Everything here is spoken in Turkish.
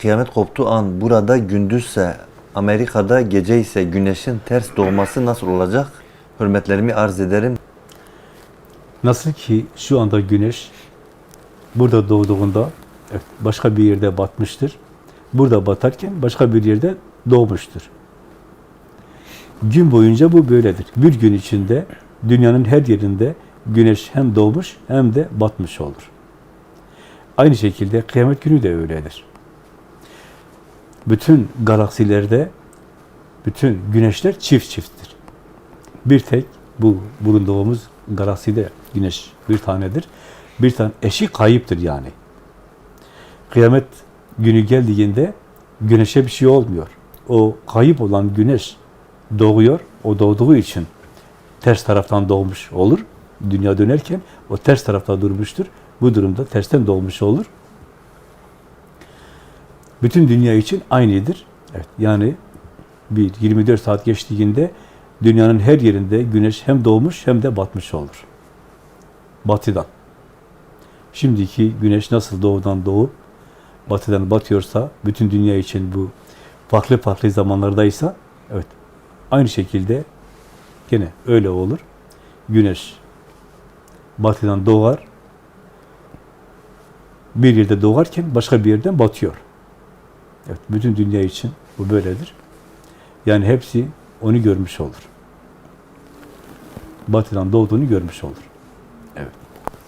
Kıyamet koptuğu an burada gündüzse, Amerika'da gece ise güneşin ters doğması nasıl olacak? Hürmetlerimi arz ederim. Nasıl ki şu anda güneş burada doğduğunda evet, başka bir yerde batmıştır. Burada batarken başka bir yerde doğmuştur. Gün boyunca bu böyledir. Bir gün içinde dünyanın her yerinde güneş hem doğmuş hem de batmış olur. Aynı şekilde kıyamet günü de öyledir. Bütün galaksilerde bütün güneşler çift çifttir. Bir tek bu bulunduğumuz galakside güneş bir tanedir. Bir tane eşi kayıptır yani. Kıyamet günü geldiğinde güneşe bir şey olmuyor. O kayıp olan güneş doğuyor. O doğduğu için ters taraftan doğmuş olur. Dünya dönerken o ters tarafta durmuştur. Bu durumda tersten doğmuş olur. Bütün dünya için aynıdır. Evet, yani bir 24 saat geçtiğinde dünyanın her yerinde güneş hem doğmuş hem de batmış olur. Batıdan. Şimdiki güneş nasıl doğudan doğup batıdan batıyorsa, bütün dünya için bu farklı farklı zamanlardaysa, evet, aynı şekilde gene öyle olur. Güneş batıdan doğar, bir yerde doğarken başka bir yerden batıyor. Evet, bütün dünya için bu böyledir. Yani hepsi onu görmüş olur. Batıdan doğduğunu görmüş olur. Evet.